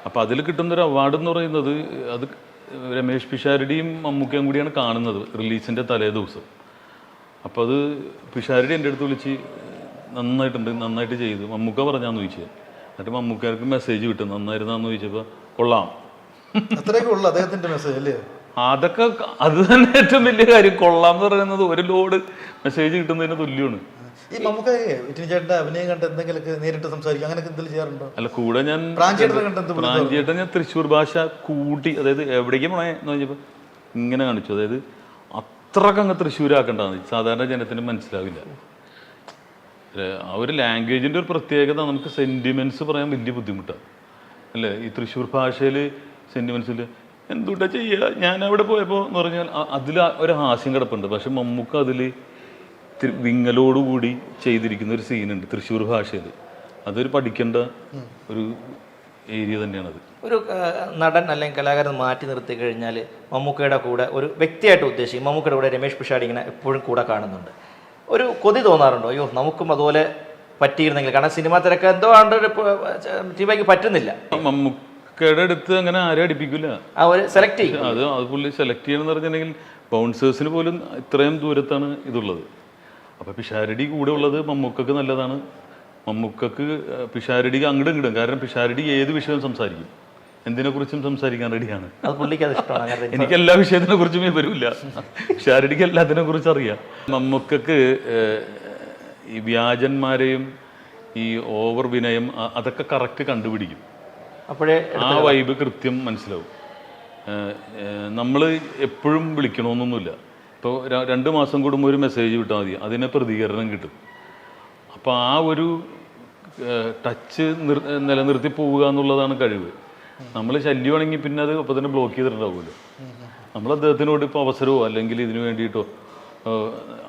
അപ്പോൾ അതിൽ കിട്ടുന്നൊരു അവാർഡ് എന്ന് പറയുന്നത് അത് രമേഷ് പിഷാരടിയും മമ്മൂക്കയും കൂടിയാണ് കാണുന്നത് റിലീസിന്റെ തലേ ദിവസം. അപ്പോൾ അത് പിഷാരടി എന്റെ അടുത്ത് വിളിച്ച് നന്നായിട്ടുണ്ട് നന്നായിട്ട് ചെയ്തു. മമ്മൂക്ക പറഞ്ഞാന്ന് ചോദിച്ചത്. എന്നിട്ട് മമ്മൂക്കാർക്ക് മെസ്സേജ് കിട്ടും നന്നായിരുന്നാന്ന് ചോദിച്ചപ്പോൾ കൊള്ളാം. അത്രയൊക്കെ ഉള്ളു അദ്ദേഹത്തിന്റെ മെസ്സേജ് അല്ലേ? അതൊക്കെ അത് തന്നെ ഏറ്റവും വലിയ കാര്യം. കൊള്ളാം എന്ന് പറയുന്നത് ഒരു ലോഡ് മെസ്സേജ് കിട്ടുന്നതിന് തുല്യമാണ്. ഈ നമുക്ക് അഭിനയം കണ്ട് എന്തെങ്കിലുമൊക്കെ നേരിട്ട് സംസാരിക്കും. അങ്ങനെയൊക്കെ എന്തെങ്കിലും ചെയ്യാറുണ്ടോ? അല്ല കൂടെ ഞാൻ പ്രാഞ്ചേട്ടൻ ഞാൻ തൃശ്ശൂർ ഭാഷ കൂട്ടി അതായത് എവിടേക്കും പോണേ എന്ന് പറഞ്ഞപ്പോൾ ഇങ്ങനെ കാണിച്ചു. അതായത് അത്രയ്ക്ക് അങ്ങ് തൃശ്ശൂരാക്കണ്ടാന്ന് സാധാരണ ജനത്തിന് മനസ്സിലാവില്ല. ആ ഒരു ലാംഗ്വേജിന്റെ ഒരു പ്രത്യേകത നമുക്ക് സെന്റിമെന്റ്സ് പറയാൻ വലിയ ബുദ്ധിമുട്ടാണ്. അല്ലേ? ഈ തൃശ്ശൂർ ഭാഷയിൽ സെന്റിമെന്റ്സിൽ എന്തുട്ടാ ചെയ്യുക ഞാൻ അവിടെ പോയപ്പോൾ എന്ന് പറഞ്ഞാൽ അതിൽ ഒരു ഹാസ്യം കിടപ്പുണ്ട്. പക്ഷെ മമ്മൂക്ക അതിൽ വിങ്ങലോടുകൂടി ചെയ്തിരിക്കുന്ന ഒരു സീനുണ്ട്. തൃശ്ശൂർ ഭാഷയിൽ അതൊരു പഠിക്കേണ്ട ഒരു ഏരിയ തന്നെയാണത്. ഒരു നടൻ അല്ലെങ്കിൽ കലാകാരൻ മാറ്റി നിർത്തി കഴിഞ്ഞാൽ മമ്മൂക്കയുടെ കൂടെ ഒരു വ്യക്തിയായിട്ട് ഉദ്ദേശിക്കും മമ്മൂക്കയുടെ കൂടെ രമേഷ് പിഷാടി ഇങ്ങനെ എപ്പോഴും കൂടെ കാണുന്നുണ്ട്. ഒരു കൊതി തോന്നാറുണ്ടോ? അയ്യോ നമുക്കും അതുപോലെ പറ്റിയിരുന്നെങ്കിൽ. കാരണം സിനിമ തിരക്ക് എന്തോ ആണ്ട് ടീമയ്ക്ക് പറ്റുന്നില്ല. മമ്മൂക്കയുടെ അടുത്ത് അങ്ങനെ ആരും അടിപ്പിക്കില്ല സെലക്ട് ചെയ്യും. അത് അത് പുള്ളി സെലക്ട് ചെയ്യണമെന്ന് പറഞ്ഞിട്ടുണ്ടെങ്കിൽ ബൗൺസേഴ്സിന് പോലും ഇത്രയും ദൂരത്താണ് ഇതുള്ളത്. അപ്പോൾ പിഷാരടി കൂടെ ഉള്ളത് മമ്മൂക്കക്ക് നല്ലതാണ്. മമ്മൂക്കക്ക് പിഷാരടി പിഷാരടിക്ക് അങ്ങോട്ടും ഇങ്ങോട്ടും കാരണം പിഷാരടി ഏത് വിഷയവും സംസാരിക്കും. എന്തിനെക്കുറിച്ചും സംസാരിക്കാൻ റെഡിയാണ്. എനിക്ക് എല്ലാ വിഷയത്തിനെ കുറിച്ചും വരില്ല പിഷാരടിക്ക് എല്ലാത്തിനെ കുറിച്ച് അറിയാം. മമ്മൂക്കക്ക് ഈ വ്യാജന്മാരെയും ഈ ഓവർ വിനയം അതൊക്കെ കറക്റ്റ് കണ്ടുപിടിക്കും. അപ്പോഴേ ആ വൈബ് കൃത്യം മനസ്സിലാവും. നമ്മൾ എപ്പോഴും വിളിക്കണമെന്നൊന്നുമില്ല ഇപ്പോൾ രണ്ട് മാസം കൂടുമ്പോൾ ഒരു മെസ്സേജ് വിട്ടാൽ മതി. അതിന് പ്രതികരണം കിട്ടും. അപ്പോൾ ആ ഒരു ടച്ച് നിർ നിലനിർത്തി പോവുക എന്നുള്ളതാണ് കഴിവ്. നമ്മൾ ശല്യമാണെങ്കിൽ പിന്നെ അത് അപ്പം തന്നെ ബ്ലോക്ക് ചെയ്തിട്ടുണ്ടാവുമല്ലോ. നമ്മൾ അദ്ദേഹത്തിനോട് ഇപ്പോൾ അവസരമോ അല്ലെങ്കിൽ ഇതിനു വേണ്ടിയിട്ടോ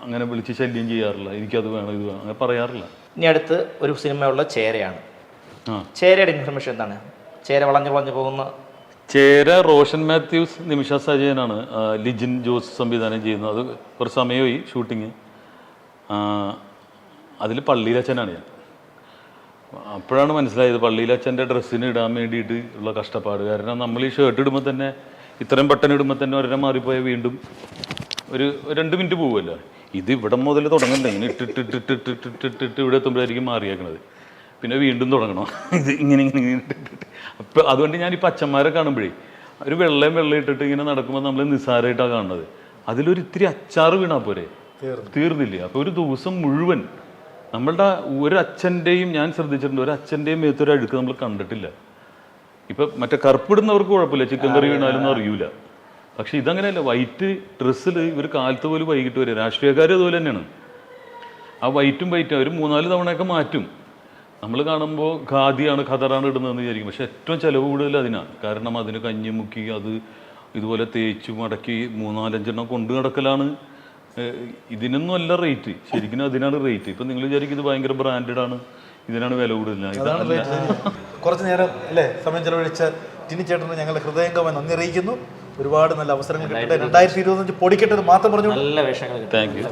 അങ്ങനെ വിളിച്ച് ശല്യം ചെയ്യാറില്ല. എനിക്കത് വേണം ഇത് വേണം അങ്ങനെ പറയാറില്ല. ഇനി അടുത്ത് ഒരു സിനിമയുള്ള ചേരയാണ്. ചേരയുടെ ഇൻഫർമേഷൻ എന്താണ്? ചേര വളഞ്ഞു വളഞ്ഞു പോകുന്ന ചേര റോഷൻ മാത്യൂസ് നിമിഷ സജയനാണ്. ലിജിൻ ജോസ് സംവിധാനം ചെയ്യുന്നത് അത് കുറച്ച് സമയമായി ഷൂട്ടിങ്. അതിൽ പള്ളിയിലച്ഛനാണ് ഞാൻ. അപ്പോഴാണ് മനസ്സിലായത് പള്ളിയിലച്ഛന്റെ ഡ്രസ്സിന് ഇടാൻ വേണ്ടിയിട്ട് ഉള്ള കഷ്ടപ്പാട്. കാരണം നമ്മൾ ഈ ഷർട്ട് ഇടുമ്പോൾ തന്നെ ഇത്രയും ബട്ടൺ ഇടുമ്പോൾ തന്നെ ഒരെണ്ണം മാറിപ്പോയാൽ വീണ്ടും ഒരു രണ്ട് മിനിറ്റ് പോകുമല്ലോ ഇത് ഇവിടെ മുതൽ തുടങ്ങണ്ടേ? ഇങ്ങനെ ഇട്ടിട്ടിട്ടിട്ടിട്ടിട്ടിട്ട് ഇവിടെ എത്തുമ്പോഴായിരിക്കും മാറിയേക്കണത്. പിന്നെ വീണ്ടും തുടങ്ങണം. ഇത് ഇങ്ങനെ ഇങ്ങനെ ഇങ്ങനെ ഇട്ടിട്ട് അപ്പോൾ അതുകൊണ്ട് ഞാൻ ഈ പച്ചന്മാരെ കാണുമ്പോഴേ ഒരു വെള്ളയും വെള്ളം ഇട്ടിട്ട് ഇങ്ങനെ നടക്കുമ്പോൾ നമ്മൾ നിസ്സാരമായിട്ടാണ് കാണുന്നത്. അതിലൊരു ഇത്തിരി അച്ചാറ് വീണാൽ പോരെ? തീർന്നില്ലേ. അപ്പോൾ ഒരു ദിവസം മുഴുവൻ നമ്മളുടെ ഒരു അച്ഛന്റെയും ഞാൻ ശ്രദ്ധിച്ചിട്ടുണ്ട് ഒരു അച്ഛന്റെയും മേത്തൊരു അഴുക്ക് നമ്മൾ കണ്ടിട്ടില്ല. ഇപ്പൊ മറ്റേ കറുപ്പിടുന്നവർക്ക് കുഴപ്പമില്ല ചിക്കൻ കറി വീണാലൊന്നും അറിയൂല. പക്ഷെ ഇതങ്ങനെയല്ല വൈറ്റ് ഡ്രസ്സിൽ ഇവർ കാലത്ത് പോലും വൈകിട്ട് വരെ രാഷ്ട്രീയക്കാർ അതുപോലെ തന്നെയാണ്. ആ വൈറ്റും വൈറ്റും അവർ മൂന്നാൽ തവണയൊക്കെ മാറ്റും. നമ്മൾ കാണുമ്പോൾ ഖാദിയാണ് ഖദറാണ് ഇടുന്നതെന്ന് വിചാരിക്കും. പക്ഷെ ഏറ്റവും ചിലവ് കൂടുതൽ അതിനാണ്. കാരണം അതിന് കഞ്ഞി മുക്കി അത് ഇതുപോലെ തേച്ച് മടക്കി മൂന്നാലഞ്ചെണ്ണം കൊണ്ടു നടക്കലാണ്. ഇതിനൊന്നും അല്ല റേറ്റ്. ശരിക്കും അതിനാണ് റേറ്റ്. ഇപ്പം നിങ്ങൾ വിചാരിക്കും ഇത് ഭയങ്കര ബ്രാൻഡഡ് ആണ് ഇതിനാണ് വില കൂടുതൽ അതാണ് കുറച്ച് നേരം അല്ലേ സമയം ചെലവഴിച്ച ടിനി ചേട്ടന് ഞങ്ങളുടെ ഹൃദയംഗമായി നന്ദി അറിയിക്കുന്നു. ഒരുപാട് നല്ല അവസരങ്ങൾ കിട്ടട്ടെ. രണ്ടായിരത്തി ഇരുപത്തഞ്ച് പൊടിക്കട്ടെ മാത്രം പറഞ്ഞു നല്ല വേഷങ്ങൾ താങ്ക് യു